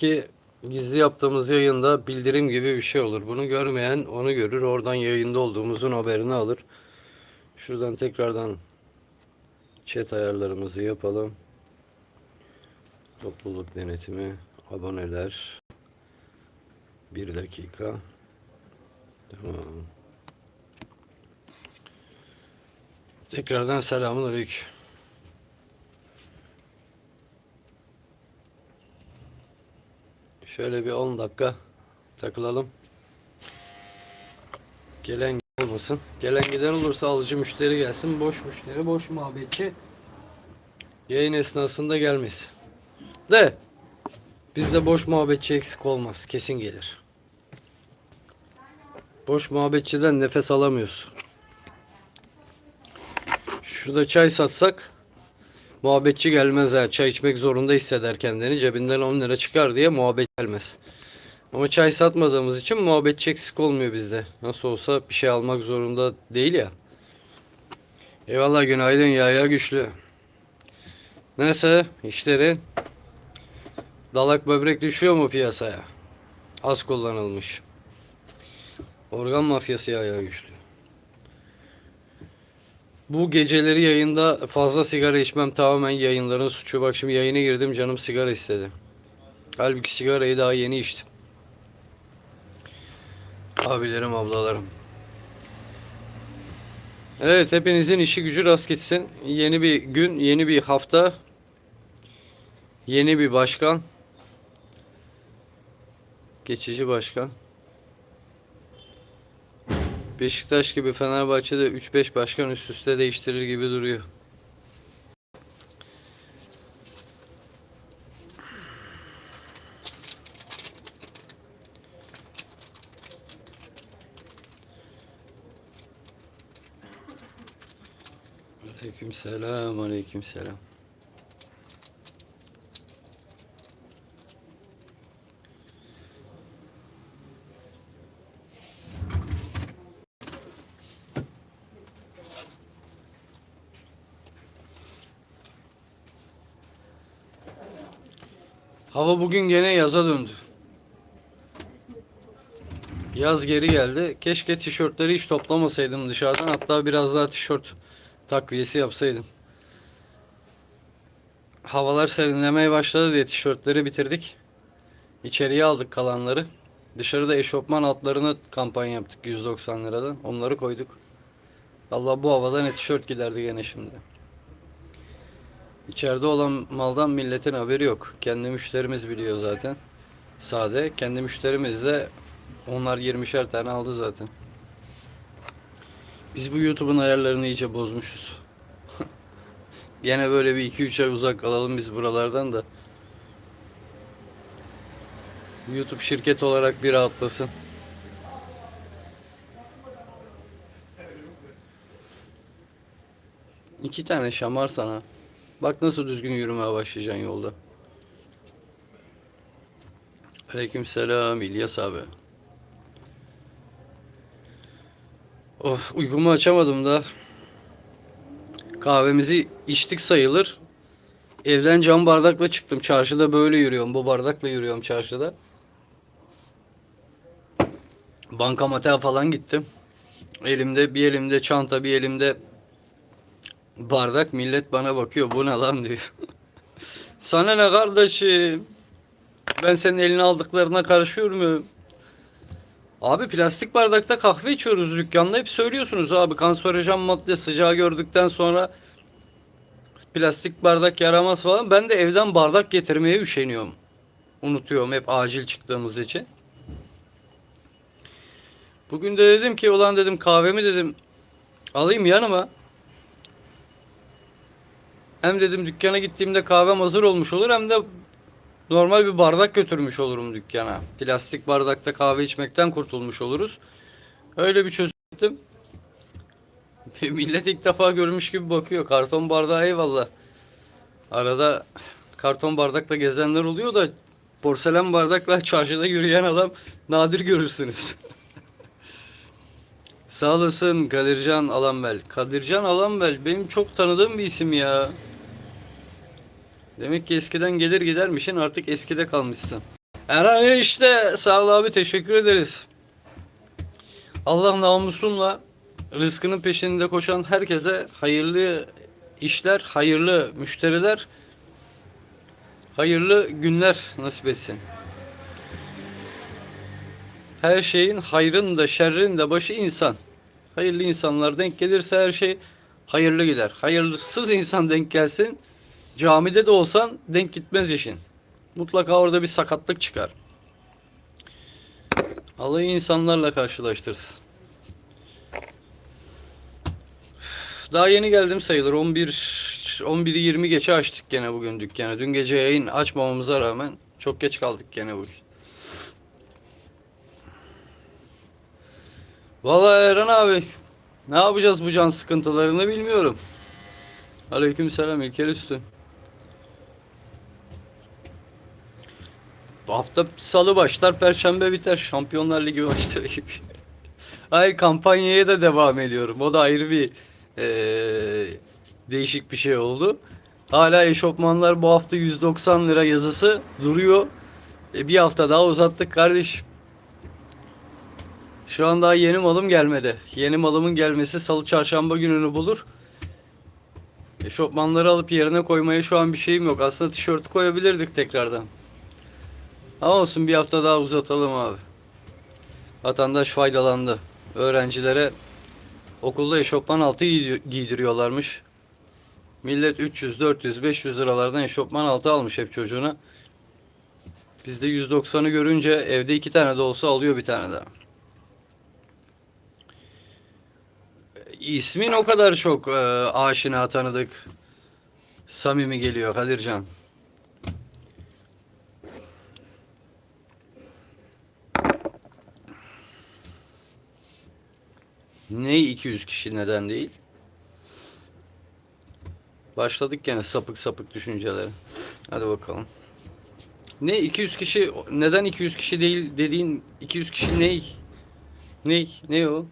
Ki gizli yaptığımız yayında bildirim gibi bir şey olur. Bunu görmeyen onu görür. Oradan yayında olduğumuzun haberini alır. Şuradan tekrardan chat ayarlarımızı yapalım. Topluluk denetimi, aboneler. Bir dakika. Tamam. Tekrardan selamun aleyküm. Şöyle bir 10 dakika takılalım. Gelen olmasın. Gelen giden olursa alıcı müşteri gelsin. Boş müşteri, boş muhabbetçi yayın esnasında gelmesin. De bizde boş muhabbetçi eksik olmaz. Kesin gelir. Boş muhabbetçiden nefes alamıyorsun. Şurada çay satsak muhabbetçi gelmez ha. Çay içmek zorunda hisseder kendini. Cebinden 10 lira çıkar diye muhabbet gelmez. Ama çay satmadığımız için muhabbetçi eksik olmuyor bizde. Nasıl olsa bir şey almak zorunda değil ya. Eyvallah günaydın ya ya güçlü. Nasıl işlerin? Dalak böbrek düşüyor mu piyasaya? Az kullanılmış. Organ mafyası ya ya güçlü. Bu geceleri yayında fazla sigara içmem tamamen yayınların suçu. Bak şimdi yayına girdim canım sigara istedi. Halbuki sigarayı daha yeni içtim. Abilerim, ablalarım. Evet, hepinizin işi gücü rast gitsin. Yeni bir gün, yeni bir hafta. Yeni bir başkan. Geçici başkan. Beşiktaş gibi Fenerbahçe'de 3-5 başkan üst üste değiştirir gibi duruyor. Aleyküm selam, aleyküm selam. Hava bugün gene yaza döndü. Yaz geri geldi. Keşke tişörtleri hiç toplamasaydım dışarıdan. Hatta biraz daha tişört takviyesi yapsaydım. Havalar serinlemeye başladı diye tişörtleri bitirdik. İçeriye aldık kalanları. Dışarıda eşofman altlarını kampanya yaptık 190 liradan. Onları koyduk. Vallahi bu havada ne tişört giderdi gene şimdi. İçeride olan maldan milletin haberi yok. Kendi müşterimiz biliyor zaten. Sade. Kendi müşterimiz de onlar 20'şer tane aldı zaten. Biz bu YouTube'un ayarlarını iyice bozmuşuz. Gene böyle bir 2-3 ay uzak kalalım biz buralardan da. YouTube şirket olarak bir rahatlasın. İki tane şamar sana. Bak nasıl düzgün yürümeye başlayacaksın yolda. Aleykümselam İlyas abi. Of uykumu açamadım da. Kahvemizi içtik sayılır. Evden cam bardakla çıktım. Çarşıda böyle yürüyorum. Bu bardakla yürüyorum çarşıda. Bankamatiğe falan gittim. Elimde bir elimde çanta bir elimde bardak millet bana bakıyor. Bu ne lan diyor. Sana ne kardeşim? Ben senin elini aldıklarına karışıyor muyum? Abi plastik bardakta kahve içiyoruz dükkanda. Hep söylüyorsunuz abi kanserojen madde sıcağı gördükten sonra plastik bardak yaramaz falan. Ben de evden bardak getirmeye üşeniyorum. Unutuyorum hep acil çıktığımız için. Bugün de dedim ki ulan dedim kahvemi dedim alayım yanıma. Hem dedim dükkana gittiğimde kahvem hazır olmuş olur hem de normal bir bardak götürmüş olurum dükkana. Plastik bardakta kahve içmekten kurtulmuş oluruz. Öyle bir çözüm ettim. Millet ilk defa görmüş gibi bakıyor. Karton bardağı eyvallah. Arada karton bardakla gezenler oluyor da porselen bardakla çarşıda yürüyen adam nadir görürsünüz. Sağ olasın Kadircan Alanbel. Kadircan Alanbel benim çok tanıdığım bir isim ya. Demek ki eskiden gelir gidermişsin artık eskide kalmışsın. Erhan işte sağ ol abi teşekkür ederiz. Allah namusunla rızkının peşinde koşan herkese hayırlı işler, hayırlı müşteriler, hayırlı günler nasip etsin. Her şeyin hayrın da şerrin de başı insan. Hayırlı insanlar denk gelirse her şey hayırlı gider. Hayırlısız insan denk gelsin. Camide de olsan denk gitmez işin. Mutlaka orada bir sakatlık çıkar. Allah insanlarla karşılaştırsın. Daha yeni geldim sayılır. 11 11'i 20 geçe açtık gene bugün dükkanı. Dün gece yayın açmamamıza rağmen çok geç kaldık gene bugün. Vallahi Eren abi ne yapacağız bu can sıkıntılarını bilmiyorum. Aleykümselam İlker Üstü. Hafta salı başlar, perşembe biter. Şampiyonlar Ligi başlar gibi. Hayır kampanyaya da devam ediyorum. O da ayrı bir eee, değişik bir şey oldu. Hala eşofmanlar bu hafta 190 lira yazısı duruyor. E, bir hafta daha uzattık kardeşim. Şu an daha yeni malım gelmedi. Yeni malımın gelmesi salı çarşamba gününü bulur. Eşofmanları alıp yerine koymaya şu an bir şeyim yok. Aslında tişörtü koyabilirdik tekrardan. Ama olsun bir hafta daha uzatalım abi. Vatandaş faydalandı. Öğrencilere okulda eşofman altı giydir- giydiriyorlarmış. Millet 300, 400, 500 liralardan eşofman altı almış hep çocuğuna. Biz de 190'ı görünce evde iki tane de olsa alıyor bir tane daha. İsmin o kadar çok e, aşina tanıdık. Samimi geliyor Kadircan. Ne 200 kişi neden değil? Başladık gene sapık sapık düşüncelere. Hadi bakalım. Ne 200 kişi neden 200 kişi değil dediğin 200 kişi ne? Ne? Ne o?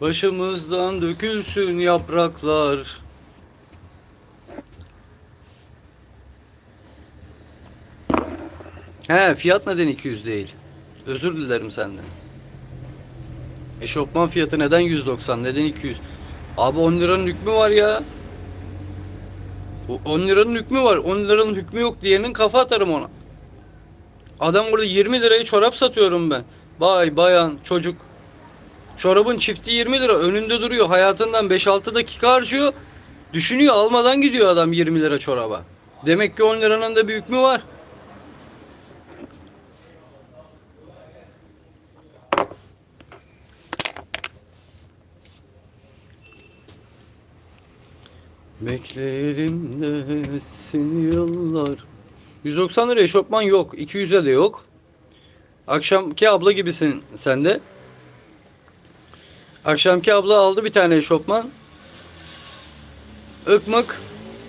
Başımızdan dökülsün yapraklar. He fiyat neden 200 değil? Özür dilerim senden. Eşofman fiyatı neden 190? Neden 200? Abi 10 liranın hükmü var ya. Bu 10 liranın hükmü var. 10 liranın hükmü yok diyenin kafa atarım ona. Adam burada 20 liraya çorap satıyorum ben. Bay bayan çocuk. Çorabın çifti 20 lira önünde duruyor. Hayatından 5-6 dakika harcıyor. Düşünüyor almadan gidiyor adam 20 lira çoraba. Demek ki 10 liranın da bir hükmü var. Bekleyelim desin yıllar. 190 lira eşofman yok. 200'e de yok. Akşamki abla gibisin sen de. Akşamki abla aldı bir tane eşofman. Ikmık.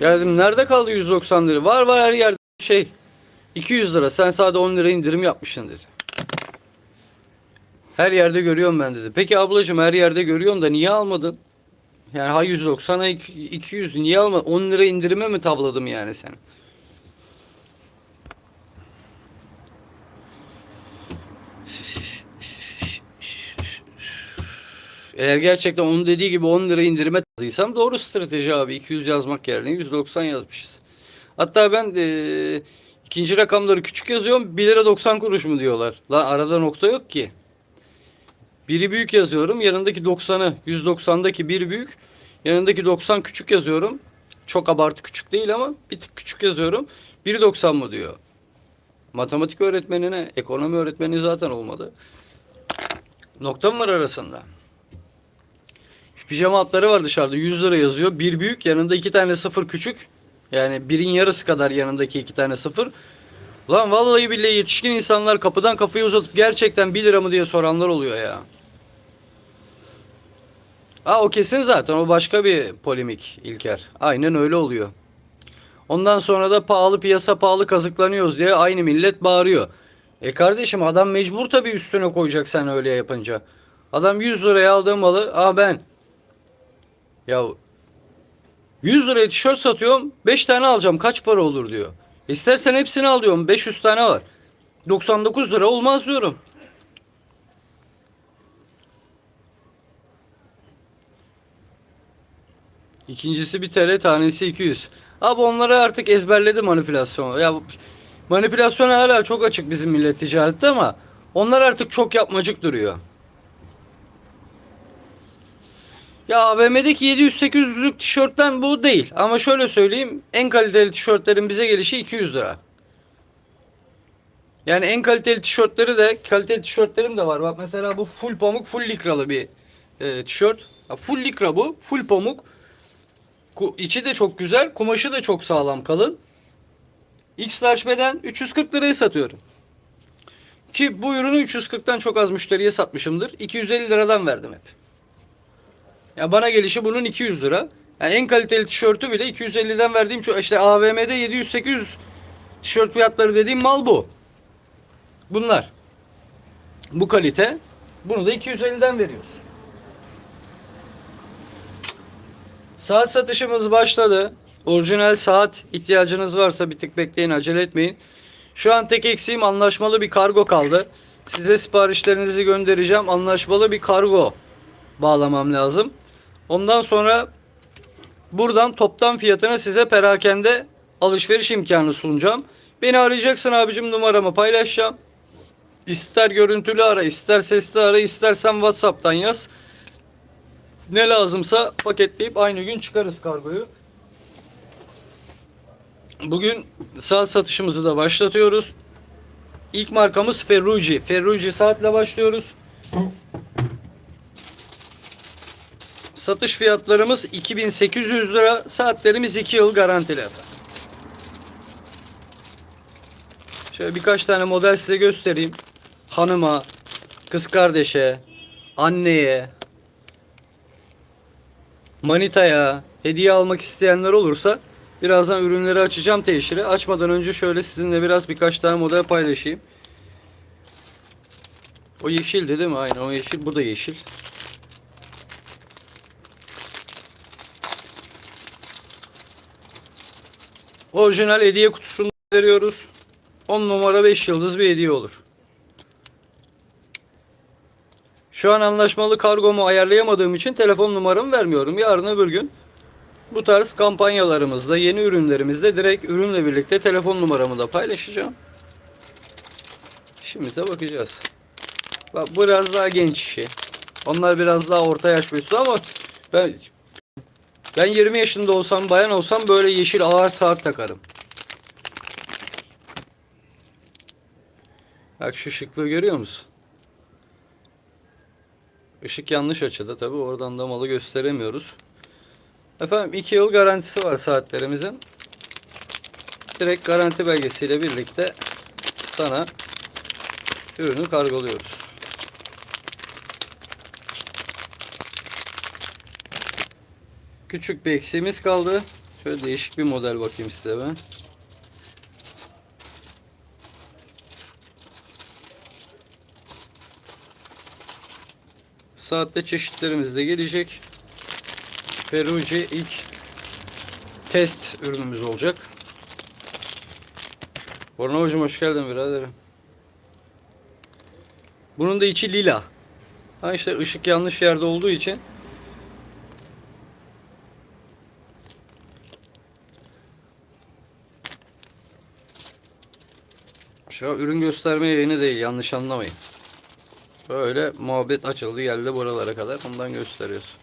Geldim nerede kaldı 190 lira? Var var her yerde şey. 200 lira sen sadece 10 lira indirim yapmışsın dedi. Her yerde görüyorum ben dedi. Peki ablacığım her yerde görüyorsun da niye almadın? Yani ha 190 ha 200 niye almadın? 10 lira indirime mi tavladım yani seni? Eğer gerçekten onun dediği gibi 10 lira indirime tadıysam doğru strateji abi. 200 yazmak yerine 190 yazmışız. Hatta ben de ikinci rakamları küçük yazıyorum. 1 lira 90 kuruş mu diyorlar. Lan arada nokta yok ki. Biri büyük yazıyorum. Yanındaki 90'ı 190'daki bir büyük. Yanındaki 90 küçük yazıyorum. Çok abartı küçük değil ama bir tık küçük yazıyorum. Biri 90 mı diyor. Matematik öğretmenine, ekonomi öğretmeni zaten olmadı. Nokta mı var arasında? Şu pijama altları var dışarıda 100 lira yazıyor. Bir büyük yanında iki tane sıfır küçük. Yani birin yarısı kadar yanındaki iki tane sıfır. Lan vallahi billahi yetişkin insanlar kapıdan kafayı uzatıp gerçekten 1 lira mı diye soranlar oluyor ya. Aa o kesin zaten o başka bir polemik İlker. Aynen öyle oluyor. Ondan sonra da pahalı piyasa pahalı kazıklanıyoruz diye aynı millet bağırıyor. E kardeşim adam mecbur tabii üstüne koyacak sen öyle yapınca. Adam 100 liraya aldığı malı aa ben. Ya 100 liraya tişört satıyorum. 5 tane alacağım. Kaç para olur diyor. İstersen hepsini al diyorum. 500 tane var. 99 lira olmaz diyorum. İkincisi bir TL tanesi 200. Abi onları artık ezberledi manipülasyon. Ya manipülasyon hala çok açık bizim millet ticarette ama onlar artık çok yapmacık duruyor. Ya AVM'deki 700-800'lük tişörtten bu değil. Ama şöyle söyleyeyim. En kaliteli tişörtlerin bize gelişi 200 lira. Yani en kaliteli tişörtleri de kaliteli tişörtlerim de var. Bak mesela bu full pamuk full likralı bir e, tişört. Ha, full likra bu. Full pamuk. Ku- içi de çok güzel. Kumaşı da çok sağlam kalın. X large beden 340 liraya satıyorum. Ki bu ürünü 340'tan çok az müşteriye satmışımdır. 250 liradan verdim hep. Ya bana gelişi bunun 200 lira. Yani en kaliteli tişörtü bile 250'den verdiğim işte AVM'de 700-800 tişört fiyatları dediğim mal bu. Bunlar. Bu kalite. Bunu da 250'den veriyoruz. Saat satışımız başladı. Orijinal saat ihtiyacınız varsa bir tık bekleyin acele etmeyin. Şu an tek eksiğim anlaşmalı bir kargo kaldı. Size siparişlerinizi göndereceğim. Anlaşmalı bir kargo bağlamam lazım. Ondan sonra buradan toptan fiyatına size perakende alışveriş imkanı sunacağım. Beni arayacaksın abicim numaramı paylaşacağım. İster görüntülü ara, ister sesli ara, istersen WhatsApp'tan yaz. Ne lazımsa paketleyip aynı gün çıkarız kargoyu. Bugün saat satışımızı da başlatıyoruz. İlk markamız Ferrucci. Ferrucci saatle başlıyoruz. Satış fiyatlarımız 2800 lira. Saatlerimiz 2 yıl garantili efendim. Şöyle birkaç tane model size göstereyim. Hanıma, kız kardeşe, anneye, manitaya hediye almak isteyenler olursa birazdan ürünleri açacağım teşhiri. Açmadan önce şöyle sizinle biraz birkaç tane model paylaşayım. O yeşildi değil mi? Aynen o yeşil. Bu da yeşil. Orijinal hediye kutusunu veriyoruz. 10 numara 5 yıldız bir hediye olur. Şu an anlaşmalı kargomu ayarlayamadığım için telefon numaramı vermiyorum. Yarın öbür gün bu tarz kampanyalarımızda, yeni ürünlerimizde direkt ürünle birlikte telefon numaramı da paylaşacağım. İşimize bakacağız. Bak biraz daha genç işi. Onlar biraz daha orta yaş mesut ama ben ben 20 yaşında olsam, bayan olsam böyle yeşil ağır saat takarım. Bak şu şıklığı görüyor musun? Işık yanlış açıda tabi oradan da malı gösteremiyoruz. Efendim 2 yıl garantisi var saatlerimizin. Direkt garanti belgesiyle birlikte sana ürünü kargoluyoruz. Küçük bir eksiğimiz kaldı. Şöyle değişik bir model bakayım size ben. Saatte çeşitlerimiz de gelecek. Ferrucci ilk test ürünümüz olacak. Borna hocam hoş geldin biraderim. Bunun da içi lila. Ha işte ışık yanlış yerde olduğu için Şu ürün gösterme yayını değil yanlış anlamayın. Böyle muhabbet açıldı geldi buralara kadar ondan gösteriyoruz.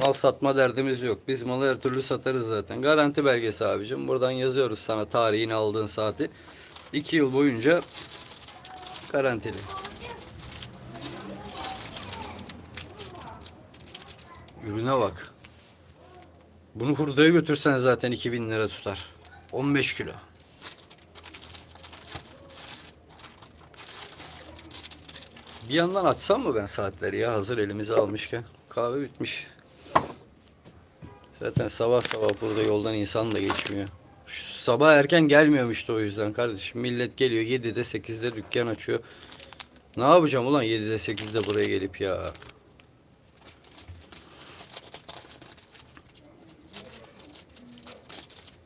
Mal satma derdimiz yok. Biz malı her türlü satarız zaten. Garanti belgesi abicim. Buradan yazıyoruz sana tarihini aldığın saati. 2 yıl boyunca garantili. Ürüne bak. Bunu hurdaya götürsen zaten 2000 lira tutar. 15 kilo. Bir yandan açsam mı ben saatleri ya hazır elimize almışken. Kahve bitmiş. Zaten sabah sabah burada yoldan insan da geçmiyor. Şu sabah erken gelmiyorum işte o yüzden kardeşim. Millet geliyor 7'de 8'de dükkan açıyor. Ne yapacağım ulan 7'de 8'de buraya gelip ya.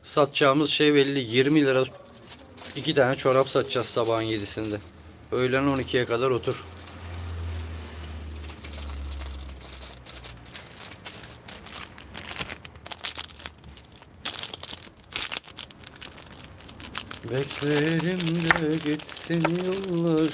Satacağımız şey belli 20 lira. iki tane çorap satacağız sabahın 7'sinde. Öğlen 12'ye kadar otur. Bekleyelim de geçsin yıllar.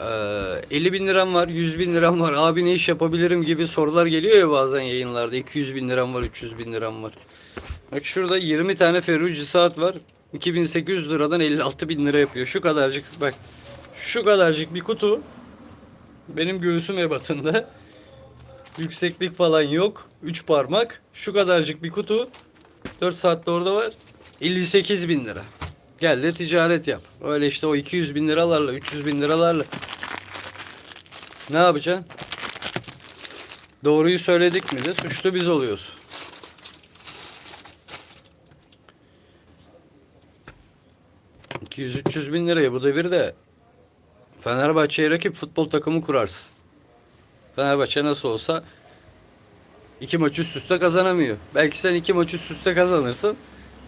Ee, 50 bin liram var, 100 bin liram var, abi ne iş yapabilirim gibi sorular geliyor ya bazen yayınlarda. 200 bin liram var, 300 bin liram var. Bak şurada 20 tane Ferrucci saat var. 2800 liradan 56 bin lira yapıyor. Şu kadarcık bak. Şu kadarcık bir kutu. Benim göğsüm ebatında. Yükseklik falan yok. 3 parmak. Şu kadarcık bir kutu. 4 saatte orada var. 58 bin lira. Gel de ticaret yap. Öyle işte o 200 bin liralarla 300 bin liralarla. Ne yapacaksın? Doğruyu söyledik mi de suçlu biz oluyoruz. ...200-300 bin liraya bu da bir de... ...Fenerbahçe'ye rakip futbol takımı kurarsın. Fenerbahçe nasıl olsa... ...iki maç üst üste kazanamıyor. Belki sen iki maç üst üste kazanırsın...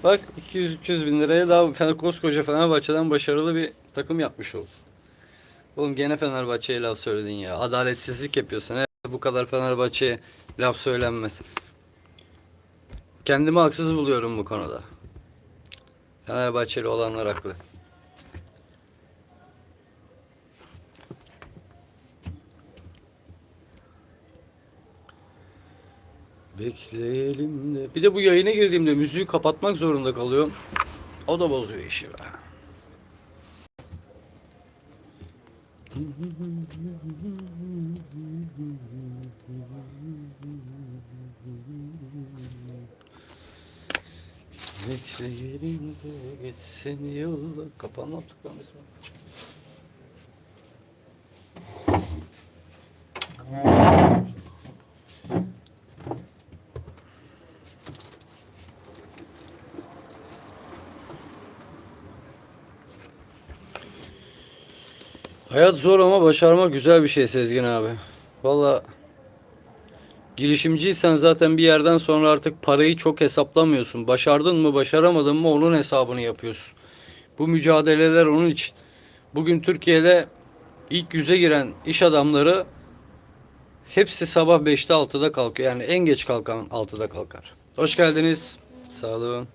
Bak 200-300 bin liraya daha Fener, koskoca Fenerbahçe'den başarılı bir takım yapmış oldun. Oğlum gene Fenerbahçe'ye laf söyledin ya. Adaletsizlik yapıyorsun. He. Bu kadar Fenerbahçe'ye laf söylenmez. Kendimi haksız buluyorum bu konuda. Fenerbahçeli olanlar haklı. Bekleyelim de. Bir de bu yayına girdiğimde müziği kapatmak zorunda kalıyorum. O da bozuyor işi be. Bekleyelim de geçsin yıllar. Kapağını yaptık lan biz. Hayat zor ama başarmak güzel bir şey Sezgin abi. Valla girişimciysen zaten bir yerden sonra artık parayı çok hesaplamıyorsun. Başardın mı başaramadın mı onun hesabını yapıyorsun. Bu mücadeleler onun için. Bugün Türkiye'de ilk yüze giren iş adamları hepsi sabah 5'te 6'da kalkıyor. Yani en geç kalkan 6'da kalkar. Hoş geldiniz. Sağ olun.